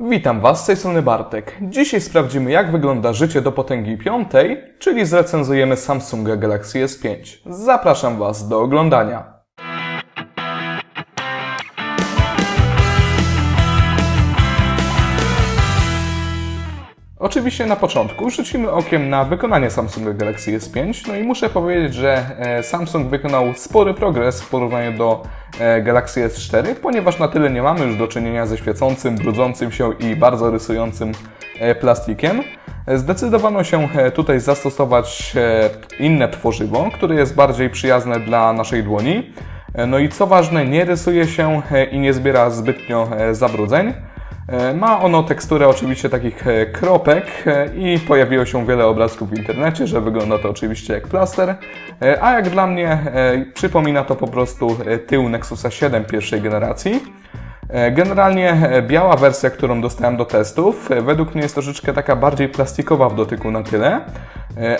Witam Was, z tej strony Bartek. Dzisiaj sprawdzimy jak wygląda życie do potęgi piątej, czyli zrecenzujemy Samsunga Galaxy S5. Zapraszam Was do oglądania. Oczywiście na początku rzucimy okiem na wykonanie Samsunga Galaxy S5, no i muszę powiedzieć, że e, Samsung wykonał spory progres w porównaniu do Galaxy S4, ponieważ na tyle nie mamy już do czynienia ze świecącym, brudzącym się i bardzo rysującym e, plastikiem. Zdecydowano się tutaj zastosować inne tworzywo, które jest bardziej przyjazne dla naszej dłoni. No i co ważne, nie rysuje się i nie zbiera zbytnio zabrudzeń. E, ma ono teksturę oczywiście takich e, kropek e, i pojawiło się wiele obrazków w internecie, że wygląda to oczywiście jak plaster, a jak dla mnie przypomina to po prostu tył Nexusa 7 pierwszej generacji. Generalnie biała wersja, którą dostałem do testów, według mnie jest troszeczkę taka bardziej plastikowa w dotyku na tyle,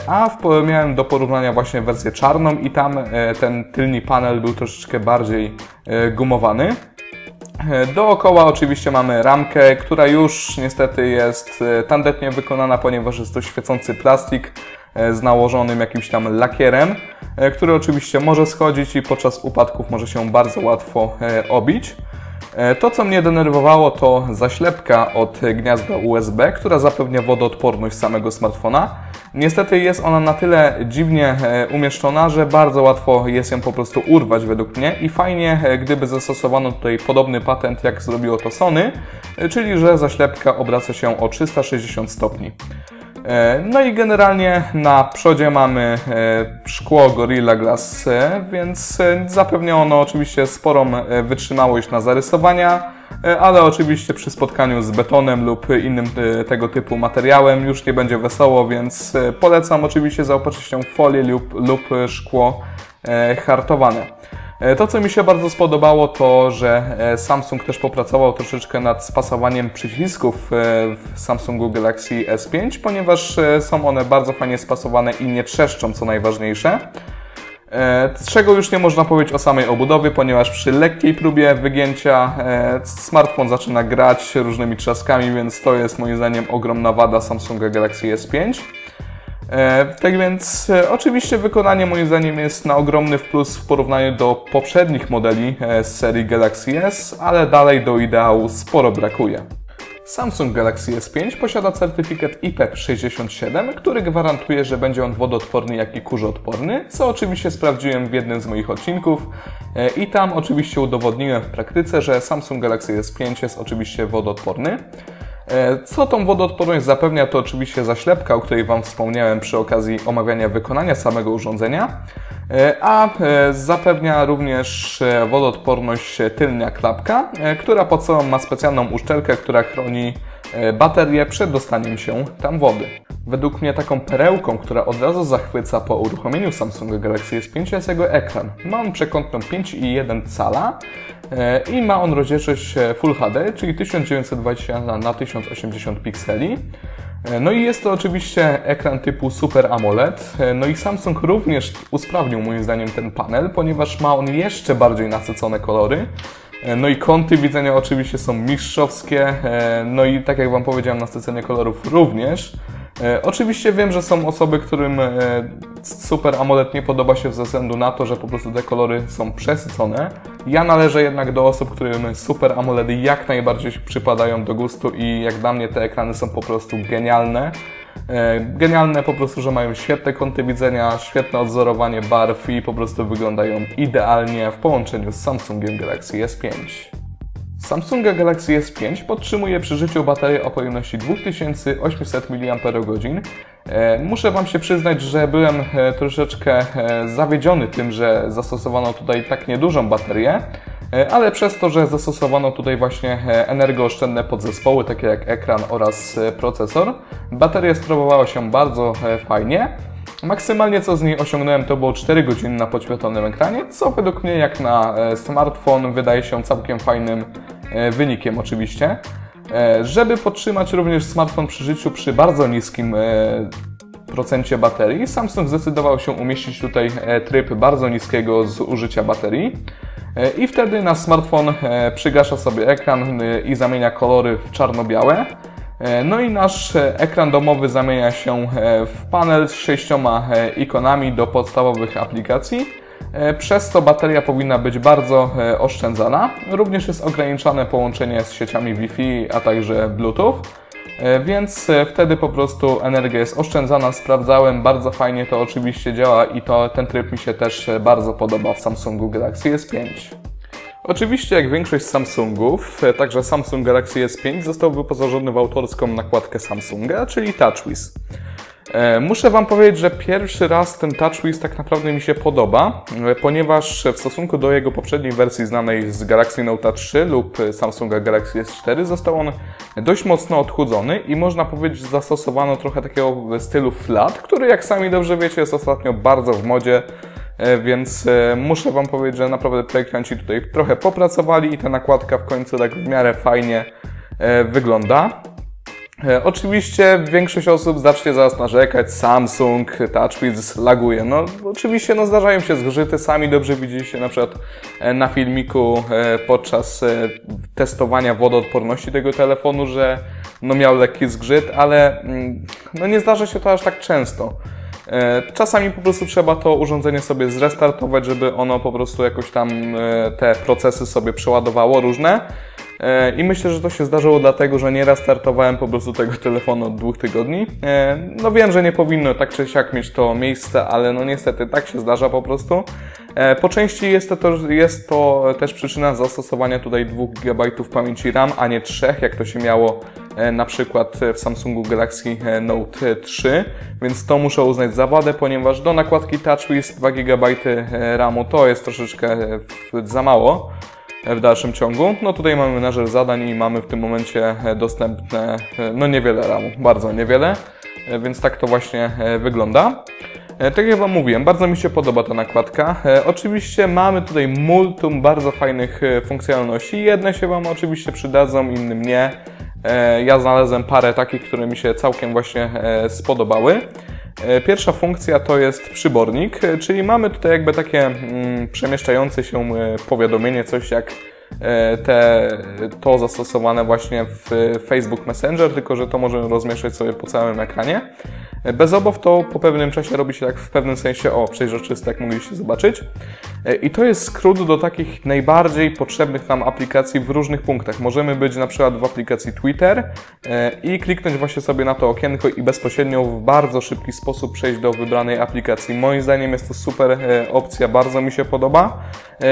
a w, miałem do porównania właśnie wersję czarną i tam ten tylny panel był troszeczkę bardziej gumowany. Dookoła oczywiście mamy ramkę, która już niestety jest e, tandetnie wykonana, ponieważ jest to świecący plastik e, z nałożonym jakimś tam lakierem, e, który oczywiście może schodzić i podczas upadków może się bardzo łatwo obić. To, co mnie denerwowało, to zaślepka od gniazda USB, która zapewnia wodoodporność samego smartfona. Niestety jest ona na tyle dziwnie e, umieszczona, że bardzo łatwo jest ją po prostu urwać według mnie i fajnie, e, gdyby zastosowano tutaj podobny patent, jak zrobiło to Sony, e, czyli że zaślepka obraca się o 360 stopni. No i generalnie na przodzie mamy szkło Gorilla Glass, więc zapewnia ono oczywiście sporą wytrzymałość na zarysowania, E, ale oczywiście przy spotkaniu z betonem lub innym e, tego typu materiałem już nie będzie wesoło, więc e, polecam oczywiście zaopatrzyć się w folię lub, lub szkło hartowane. To, co mi się bardzo spodobało, to że Samsung też popracował troszeczkę nad spasowaniem przycisków w Samsungu Galaxy S5, ponieważ są one bardzo fajnie spasowane i nie trzeszczą, co najważniejsze. E, czego już nie można powiedzieć o samej obudowie, ponieważ przy lekkiej próbie wygięcia e, smartfon zaczyna grać różnymi trzaskami, więc to jest moim zdaniem ogromna wada Samsunga Galaxy S5. E, tak więc oczywiście wykonanie moim zdaniem jest na ogromny plus w porównaniu do poprzednich modeli z serii Galaxy S, ale dalej do ideału sporo brakuje. Samsung Galaxy S5 posiada certyfikat IP67, który gwarantuje, że będzie on wodoodporny jak i kurzoodporny, co oczywiście sprawdziłem w jednym z moich odcinków e, i tam oczywiście udowodniłem w praktyce, że Samsung Galaxy S5 jest oczywiście wodoodporny. E, co tą wodoodporność zapewnia, to oczywiście zaślepka, o której Wam wspomniałem przy okazji omawiania wykonania samego urządzenia, e, a e, zapewnia również wodoodporność tylnia klapka, która pod sobą ma specjalną uszczelkę, która chroni baterię przed dostaniem się tam wody. Według mnie taką perełką, która od razu zachwyca po uruchomieniu Samsunga Galaxy S5 jest jego ekran. Ma on przekątną 5,1 cala e, i ma on rozdzielczość e, Full HD, czyli 1920 na 1080 pikseli. E, no i jest to oczywiście ekran typu Super AMOLED. No i Samsung również usprawnił moim zdaniem ten panel, ponieważ ma on jeszcze bardziej nasycone kolory. No i kąty widzenia oczywiście są mistrzowskie, no i tak jak Wam powiedziałem, nasycenie kolorów również. E, oczywiście wiem, że są osoby, którym e, Super AMOLED nie podoba się ze względu na to, że po prostu te kolory są przesycone. Ja należę jednak do osób, którym Super AMOLEDy jak najbardziej przypadają do gustu i jak dla mnie te ekrany są po prostu genialne. E, genialne po prostu, że mają świetne kąty widzenia, świetne odzorowanie barw i po prostu wyglądają idealnie w połączeniu z Samsungiem Galaxy S5. Samsunga Galaxy S5 podtrzymuje przy życiu baterię o pojemności 2800 mAh. E, muszę Wam się przyznać, że byłem e, troszeczkę e, zawiedziony tym, że zastosowano tutaj tak niedużą baterię, ale przez to, że zastosowano tutaj właśnie energooszczędne podzespoły, takie jak ekran oraz procesor, bateria sprawowała się bardzo fajnie. Maksymalnie co z niej osiągnąłem to było 4 godziny na podświetlonym ekranie, co według mnie jak na smartfon wydaje się całkiem fajnym wynikiem oczywiście. E, żeby podtrzymać również smartfon przy życiu przy bardzo niskim procencie baterii, Samsung zdecydował się umieścić tutaj tryb bardzo niskiego zużycia baterii. I wtedy nasz smartfon przygasza sobie ekran i zamienia kolory w czarno-białe. No i nasz ekran domowy zamienia się w panel z sześcioma ikonami do podstawowych aplikacji. Przez to bateria powinna być bardzo oszczędzana. Również jest ograniczone połączenie z sieciami Wi-Fi, a także Bluetooth. E, więc e, wtedy po prostu energia jest oszczędzana. Sprawdzałem, bardzo fajnie to oczywiście działa i to ten tryb mi się też e, bardzo podoba w Samsungu Galaxy S5. Oczywiście, jak większość Samsungów, także Samsung Galaxy S5 został wyposażony w autorską nakładkę Samsunga, czyli TouchWiz. E, muszę Wam powiedzieć, że pierwszy raz ten TouchWiz tak naprawdę mi się podoba, e, ponieważ w stosunku do jego poprzedniej wersji znanej z Galaxy Note 3 lub Samsunga Galaxy S4 został on dość mocno odchudzony i można powiedzieć, że zastosowano trochę takiego stylu flat, który jak sami dobrze wiecie jest ostatnio bardzo w modzie, e, więc muszę Wam powiedzieć, że naprawdę projektanci tutaj trochę popracowali i ta nakładka w końcu tak w miarę fajnie wygląda. E, oczywiście większość osób zacznie zaraz narzekać, Samsung, TouchWiz laguje. No oczywiście no, zdarzają się zgrzyty, sami dobrze widzieliście na przykład e, na filmiku e, podczas testowania wodoodporności tego telefonu, że no, miał lekki zgrzyt, ale mm, no, nie zdarza się to aż tak często. Czasami po prostu trzeba to urządzenie sobie zrestartować, żeby ono po prostu jakoś tam te procesy sobie przeładowało różne. E, I myślę, że to się zdarzyło dlatego, że nieraz startowałem po prostu tego telefonu od dwóch tygodni. E, no wiem, że nie powinno tak czy siak mieć to miejsce, ale no niestety tak się zdarza po prostu. E, po części jest to, jest to też przyczyna zastosowania tutaj 2 GB pamięci RAM, a nie 3, jak to się miało na przykład w Samsungu Galaxy Note 3, więc to muszę uznać za wadę, ponieważ do nakładki TouchWiz 2 GB RAMu to jest troszeczkę za mało w dalszym ciągu. No tutaj mamy menażer zadań i mamy w tym momencie e, dostępne e, no niewiele RAMu, bardzo niewiele, e, więc tak to właśnie wygląda. Tak jak Wam mówiłem, bardzo mi się podoba ta nakładka. Oczywiście mamy tutaj multum bardzo fajnych funkcjonalności. Jedne się Wam oczywiście przydadzą, inne nie. Ja znalazłem parę takich, które mi się całkiem właśnie spodobały. E, pierwsza funkcja to jest przybornik, e, czyli mamy tutaj jakby takie mm, przemieszczające się e, powiadomienie, coś jak te, to zastosowane właśnie w Facebook Messenger, tylko że to możemy rozmieszczać sobie po całym ekranie. Bez obaw to po pewnym czasie robi się tak w pewnym sensie o przejrzyste, jak mogliście zobaczyć. I to jest skrót do takich najbardziej potrzebnych nam aplikacji w różnych punktach. Możemy być na przykład w aplikacji Twitter i kliknąć właśnie sobie na to okienko i bezpośrednio w bardzo szybki sposób przejść do wybranej aplikacji. Moim zdaniem jest to super opcja, bardzo mi się podoba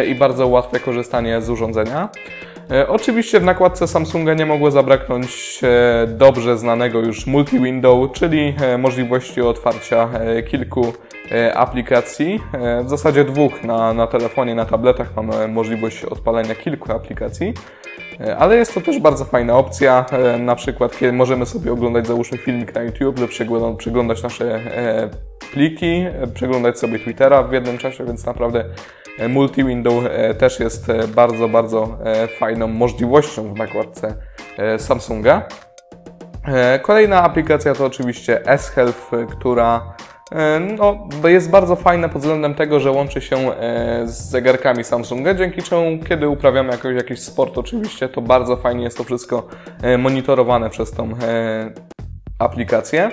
i bardzo łatwe korzystanie z urządzenia. E, oczywiście w nakładce Samsunga nie mogło zabraknąć e, dobrze znanego już multi-window, czyli e, możliwości otwarcia kilku aplikacji. W zasadzie dwóch na, na telefonie, na tabletach mamy możliwość odpalenia kilku aplikacji. Ale jest to też bardzo fajna opcja, na przykład kiedy możemy sobie oglądać załóżmy filmik na YouTube lub przeglądać nasze pliki, przeglądać sobie Twittera w jednym czasie, więc naprawdę multi-window e, też jest e, bardzo, bardzo e, fajną możliwością w nakładce Samsunga. Kolejna aplikacja to oczywiście S-Health, która no, jest bardzo fajna pod względem tego, że łączy się z zegarkami Samsunga, dzięki czemu kiedy uprawiamy jakiś, jakiś sport oczywiście, to bardzo fajnie jest to wszystko monitorowane przez tą aplikację.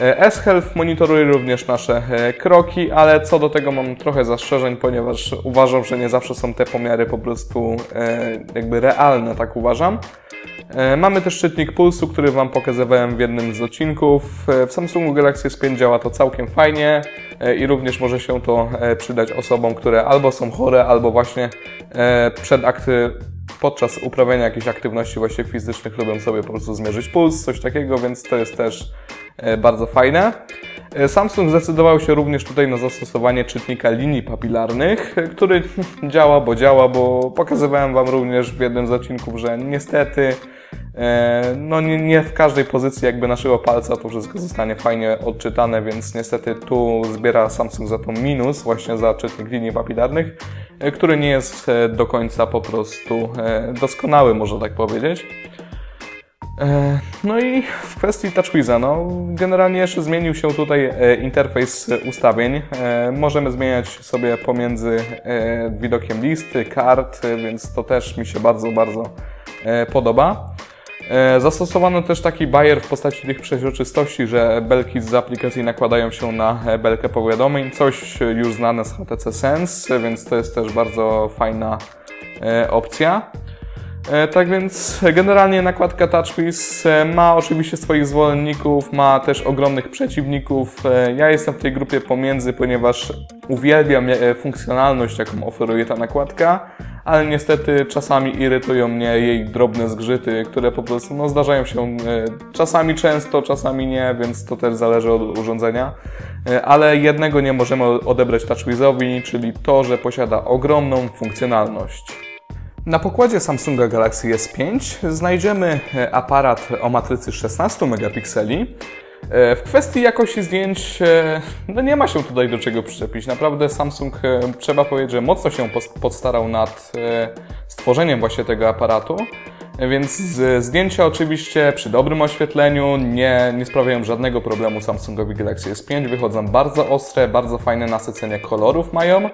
E, S-Health monitoruje również nasze e, kroki, ale co do tego mam trochę zastrzeżeń, ponieważ uważam, że nie zawsze są te pomiary po prostu e, jakby realne, tak uważam. Mamy też szczytnik pulsu, który Wam pokazywałem w jednym z odcinków. W Samsungu Galaxy S5 działa to całkiem fajnie i również może się to przydać osobom, które albo są chore, albo właśnie przed akty podczas uprawiania jakiejś aktywności właśnie fizycznych lubią sobie po prostu zmierzyć puls, coś takiego, więc to jest też E, bardzo fajne. E, Samsung zdecydował się również tutaj na zastosowanie czytnika linii papilarnych, który działa, bo działa, bo pokazywałem Wam również w jednym z odcinków, że niestety e, no nie, nie, w każdej pozycji jakby naszego palca to wszystko zostanie fajnie odczytane, więc niestety tu zbiera Samsung za to minus właśnie za czytnik linii papilarnych, który nie jest do końca po prostu doskonały, można tak powiedzieć. E, No i w kwestii TouchWiza, no generalnie jeszcze zmienił się tutaj e, interfejs ustawień. E, Możemy zmieniać sobie pomiędzy e, widokiem listy, kart, e, więc to też mi się bardzo, bardzo e, podoba. E, Zastosowano też taki bajer w postaci tych przeźroczystości, że belki z aplikacji nakładają się na e, belkę powiadomień, coś już znane z HTC Sense, więc to jest też bardzo fajna e, opcja. E, Tak więc generalnie nakładka TouchWiz e, ma oczywiście swoich zwolenników, ma też ogromnych przeciwników. E, Ja jestem w tej grupie pomiędzy, ponieważ uwielbiam funkcjonalność, jaką oferuje ta nakładka, ale niestety czasami irytują mnie jej drobne zgrzyty, które po prostu no, zdarzają się czasami często, czasami nie, więc to też zależy od urządzenia. Ale jednego nie możemy odebrać TouchWizowi, czyli to, że posiada ogromną funkcjonalność. Na pokładzie Samsunga Galaxy S5 znajdziemy e, aparat o matrycy 16 megapikseli. E, W kwestii jakości zdjęć e, no nie ma się tutaj do czego przyczepić. Naprawdę Samsung, trzeba powiedzieć, że mocno się podstarał nad stworzeniem właśnie tego aparatu. Więc zdjęcia oczywiście przy dobrym oświetleniu nie, nie sprawiają żadnego problemu Samsungowi Galaxy S5. Wychodzą bardzo ostre, bardzo fajne nasycenie kolorów mają.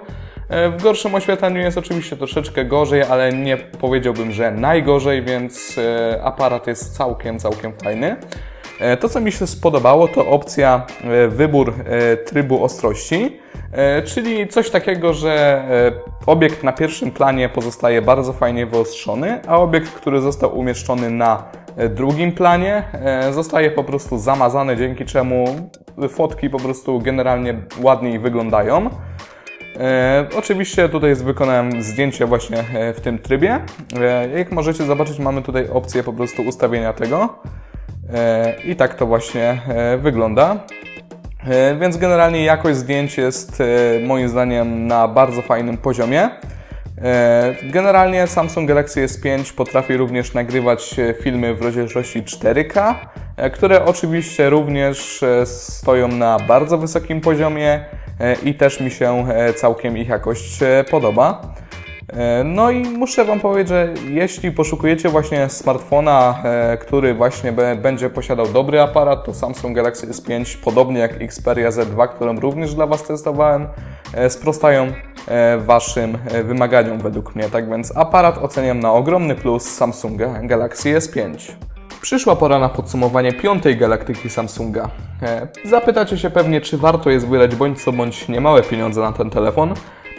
E, W gorszym oświetleniu jest oczywiście troszeczkę gorzej, ale nie powiedziałbym, że najgorzej, więc e, aparat jest całkiem, całkiem fajny. E, To, co mi się spodobało, to opcja wybór trybu ostrości, czyli coś takiego, że obiekt na pierwszym planie pozostaje bardzo fajnie wyostrzony, a obiekt, który został umieszczony na drugim planie, zostaje po prostu zamazany, dzięki czemu fotki po prostu generalnie ładniej wyglądają. E, oczywiście tutaj wykonałem zdjęcie właśnie e, w tym trybie. E, jak możecie zobaczyć, mamy tutaj opcję po prostu ustawienia tego. E, I tak to właśnie e, wygląda. E, Więc generalnie jakość zdjęć jest moim zdaniem na bardzo fajnym poziomie. Generalnie Samsung Galaxy S5 potrafi również nagrywać filmy w rozdzielczości 4K, e, które oczywiście również stoją na bardzo wysokim poziomie i też mi się e, całkiem ich jakość e, podoba. E, No i muszę Wam powiedzieć, że jeśli poszukujecie właśnie smartfona, e, który właśnie będzie posiadał dobry aparat, to Samsung Galaxy S5, podobnie jak Xperia Z2, którą również dla Was testowałem, e, sprostają e, Waszym e, wymaganiom według mnie. Tak więc aparat oceniam na ogromny plus Samsunga Galaxy S5. Przyszła pora na podsumowanie piątej galaktyki Samsunga. E, Zapytacie się pewnie, czy warto jest wydać bądź co bądź niemałe pieniądze na ten telefon.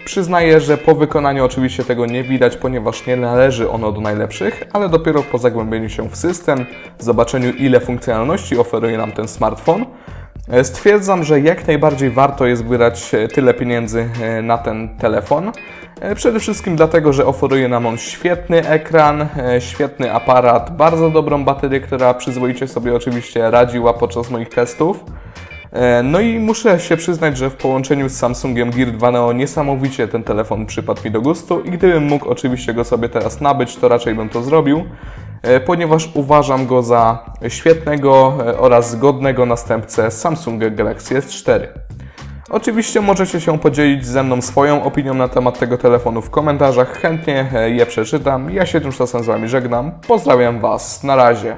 Przyznaję, że po wykonaniu oczywiście tego nie widać, ponieważ nie należy ono do najlepszych, ale dopiero po zagłębieniu się w system, zobaczeniu ile funkcjonalności oferuje nam ten smartfon, e, stwierdzam, że jak najbardziej warto jest wydać e, tyle pieniędzy na ten telefon. E, Przede wszystkim dlatego, że oferuje nam on świetny ekran, e, świetny aparat, bardzo dobrą baterię, która przyzwoicie sobie oczywiście radziła podczas moich testów. E, No i muszę się przyznać, że w połączeniu z Samsungiem Gear 2 Neo niesamowicie ten telefon przypadł mi do gustu i gdybym mógł oczywiście go sobie teraz nabyć, to raczej bym to zrobił, ponieważ uważam go za świetnego oraz zgodnego następcę Samsunga Galaxy S4. Oczywiście możecie się podzielić ze mną swoją opinią na temat tego telefonu w komentarzach, chętnie je przeczytam. Ja się tymczasem z Wami żegnam, pozdrawiam Was, na razie.